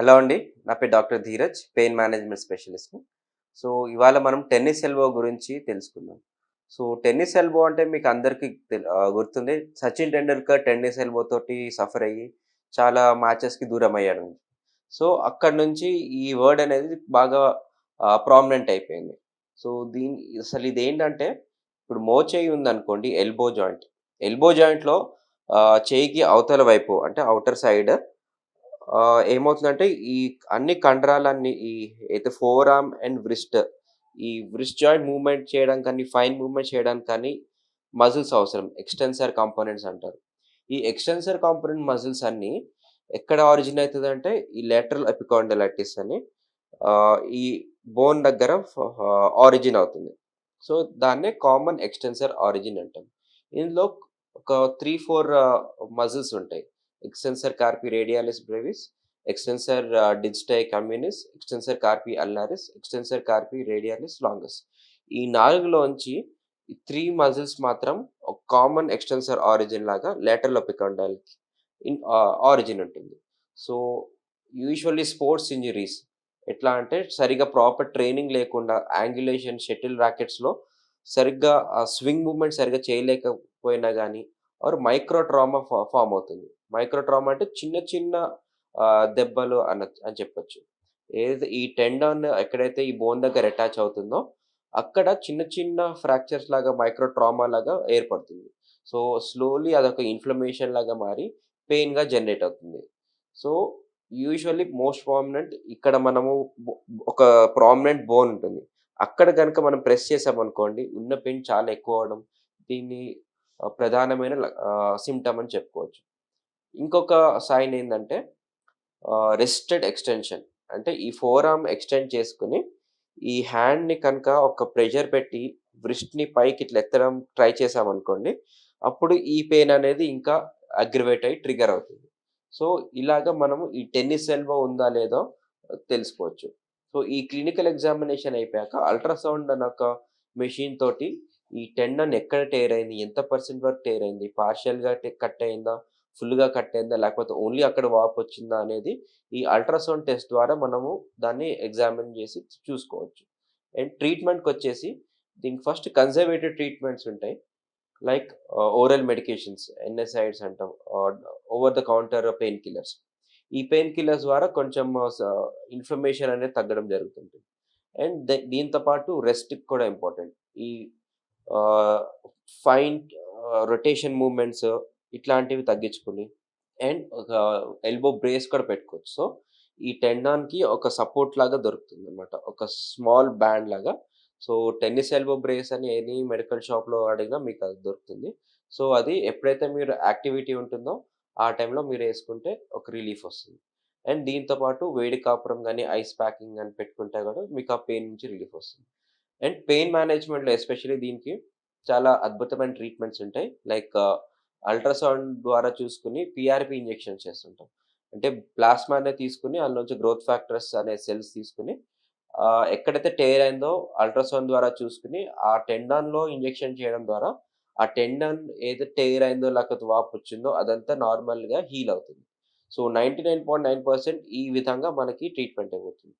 Hello అండి నా పేరు doctor Dheeraj pain management specialist. So ఇవాళ మనం టెన్నిస్ ఎల్బో గురించి తెలుసుకుందాం. సో టెన్నిస్ ఎల్బో అంటే మీకు అందరికీ గుర్తుంది సచిన్ టెండూల్కర్ టెన్నిస్ ఎల్బో తోటి సఫర్ అయ్యి చాలా మ్యాచెస్కి దూరం అయ్యాడు. సో అక్కడ నుంచి ఈ వర్డ్ అనేది బాగా ప్రామినెంట్ అయిపోయింది. సో దీని అసలు ఇది ఏంటంటే ఇప్పుడు మో చేయి ఉందనుకోండి ఎల్బో జాయింట్. ఎల్బో జాయింట్లో చేయికి అవతల వైపు అంటే అవుటర్ సైడ్ ఏమవుతుందంటే ఈ అన్ని కండరాలన్నీ ఈ అయితే ఫోర్ ఆర్మ్ అండ్ వ్రిస్ట్ ఈ వ్రిస్ట్ జాయింట్ మూవ్మెంట్ చేయడానికి కానీ ఫైన్ మూవ్మెంట్ చేయడానికి కానీ మజిల్స్ అవసరం. ఎక్స్టెన్సర్ కాంపోనెంట్స్ అంటారు. ఈ ఎక్స్టెన్సర్ కాంపోనెంట్ మజిల్స్ అన్ని ఎక్కడ ఆరిజిన్ అవుతుంది అంటే ఈ లేటరల్ ఎపికాండలైటిస్ అని ఈ బోన్ దగ్గర ఆరిజిన్ అవుతుంది. సో దాన్నే కామన్ ఎక్స్టెన్సర్ ఆరిజిన్ అంటాం. ఇందులో ఒక త్రీ ఫోర్ మజిల్స్ ఉంటాయి. Extensor carpi radialis brevis extensor digiti communis extensor carpi ulnaris extensor carpi radialis longus ఈ నాలుగులోంచి త్రీ మజిల్స్ మాత్రం ఒక కామన్ ఎక్స్టెన్సర్ ఆరిజిన్ లాగా లేటరల్ ఒపికండల్ ఇన్ ఆరిజిన్ ఉంటుంది. సో యూజువల్లీ స్పోర్ట్స్ ఇంజరీస్ ఎట్లా అంటే సరిగా ప్రాపర్ ట్రైనింగ్ లేకుండా యాంగులేషన్ షటిల్ ర్యాకెట్స్లో సరిగ్గా ఆ స్వింగ్ మూమెంట్ సరిగ్గా చేయలేకపోయినా కానీ ఆర్ మైక్రో ట్రామా ఫామ్ అవుతుంది. మైక్రో ట్రామా అంటే చిన్న చిన్న దెబ్బలు అన్న అని చెప్పొచ్చు. ఏదైతే ఈ టెండాన్ ఎక్కడైతే ఈ బోన్ దగ్గర అటాచ్ అవుతుందో అక్కడ చిన్న చిన్న ఫ్రాక్చర్స్ లాగా మైక్రో ట్రామా లాగా ఏర్పడుతుంది. సో స్లోలీ అదొక ఇన్ఫ్లమేషన్ లాగా మారి పెయిన్గా జనరేట్ అవుతుంది. సో యూజువల్లీ మోస్ట్ ప్రామినెంట్ ఇక్కడ మనము ఒక ప్రామినెంట్ బోన్ ఉంటుంది. అక్కడ కనుక మనం ప్రెస్ చేసామనుకోండి ఉన్న పెయిన్ చాలా ఎక్కువ అవడం దీన్ని ప్రధానమైన సిమ్టమ్ అని చెప్పుకోవచ్చు. ఇంకొక సైన్ ఏంటంటే రెస్టెడ్ ఎక్స్టెన్షన్ అంటే ఈ ఫోర్ ఆర్మ్ ఎక్స్టెండ్ చేసుకుని ఈ హ్యాండ్ని కనుక ఒక ప్రెషర్ పెట్టి వృష్టిని పైకి ఇట్లా ఎత్తడం ట్రై చేసామనుకోండి అప్పుడు ఈ పెయిన్ అనేది ఇంకా అగ్రివేట్ అయ్యి ట్రిగర్ అవుతుంది. సో ఇలాగ మనము ఈ టెన్నిస్ ఎల్బో ఉందా లేదో తెలుసుకోవచ్చు. సో ఈ క్లినికల్ ఎగ్జామినేషన్ అయిపోయాక అల్ట్రాసౌండ్ అనే ఒక మెషిన్ తోటి ఈ టెండన్ ఎక్కడ టేర్ అయింది? ఎంత పర్సెంట్ వరకు టేర్ అయింది? పార్షియల్గా కట్ అయిందా? ఫుల్గా కట్ అయిందా? లేకపోతే ఓన్లీ అక్కడ వాపు వచ్చిందా? అనేది ఈ అల్ట్రాసౌండ్ టెస్ట్ ద్వారా మనము దాన్ని ఎగ్జామిన్ చేసి చూసుకోవచ్చు. అండ్ ట్రీట్మెంట్కి వచ్చేసి దీనికి ఫస్ట్ కన్జర్వేటివ్ ట్రీట్మెంట్స్ ఉంటాయి. లైక్ ఓరల్ మెడికేషన్స్ ఎన్ఎస్ఐడ్స్ అంటాం. Over the counter pain killers ఈ పెయిన్ కిల్లర్స్ ద్వారా కొంచెం uh, ఇన్ఫర్మేషన్ అనేది తగ్గడం జరుగుతుంది. అండ్ దీంతో పాటు రెస్ట్ కూడా ఇంపార్టెంట్ ఈ ఫైన్ రొటేషన్ మూమెంట్స్ ఇట్లాంటివి తగ్గించుకుని అండ్ ఒక ఎల్బో బ్రేస్ కూడా పెట్టుకోవచ్చు. సో ఈ టెండాన్కి ఒక సపోర్ట్ లాగా దొరుకుతుంది అనమాట ఒక స్మాల్ బ్యాండ్ లాగా. సో టెన్నిస్ ఎల్బో బ్రేస్ అని ఎనీ మెడికల్ షాప్లో అడిగినా మీకు అది దొరుకుతుంది. సో అది ఎప్పుడైతే మీరు యాక్టివిటీ ఉంటుందో ఆ టైంలో మీరు వేసుకుంటే ఒక రిలీఫ్ వస్తుంది. అండ్ దీంతో పాటు వేడి కాపురం కానీ ఐస్ ప్యాకింగ్ అని పెట్టుకుంటే కూడా మీకు ఆ పెయిన్ నుంచి రిలీఫ్ వస్తుంది. అండ్ పెయిన్ మేనేజ్మెంట్లో ఎస్పెషల్లీ దీనికి చాలా అద్భుతమైన ట్రీట్మెంట్స్ ఉంటాయి. లైక్ అల్ట్రాసౌండ్ uh, ద్వారా చూసుకుని పిఆర్పి ఇంజెక్షన్ చేస్తుంటాం. అంటే ప్లాస్మానే తీసుకుని అందులోంచి గ్రోత్ ఫ్యాక్టర్స్ అనే సెల్స్ తీసుకుని ఎక్కడైతే టేర్ అయిందో అల్ట్రాసౌండ్ ద్వారా చూసుకుని ఆ టెండాన్లో ఇంజెక్షన్ చేయడం ద్వారా ఆ టెండన్ ఏదైతే టేర్ అయిందో లేకపోతే వాపు వచ్చిందో అదంతా నార్మల్గా హీల్ అవుతుంది. So ninety nine point nine percent ఈ విధంగా మనకి ట్రీట్మెంట్ అయిపోతుంది.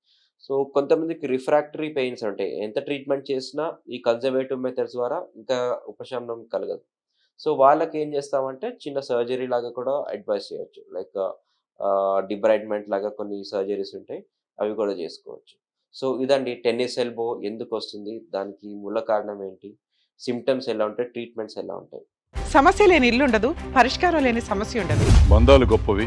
సో కొంతమందికి రిఫ్రాక్టరీ పెయిన్స్ ఉంటాయి ఎంత ట్రీట్మెంట్ చేసినా ఈ కన్జర్వేటివ్ మెథడ్స్ ద్వారా ఇంకా ఉపశమనం కలగదు. సో వాళ్ళకి ఏం చేస్తామంటే చిన్న సర్జరీ లాగా కూడా అడ్వైస్ చేయొచ్చు. లైక్ డిబ్రైట్మెంట్ లాగా కొన్ని సర్జరీస్ ఉంటాయి అవి కూడా చేసుకోవచ్చు. సో ఇదండి టెన్నిస్ ఎల్బో ఎందుకు వస్తుంది దానికి మూల కారణం ఏంటి సిమ్టమ్స్ ఎలా ఉంటాయి ట్రీట్మెంట్స్ ఎలా ఉంటాయి? సమస్య లేని ఇల్లు ఉండదు పరిష్కారం లేని సమస్య ఉండదు. బంధాలు గొప్పవి.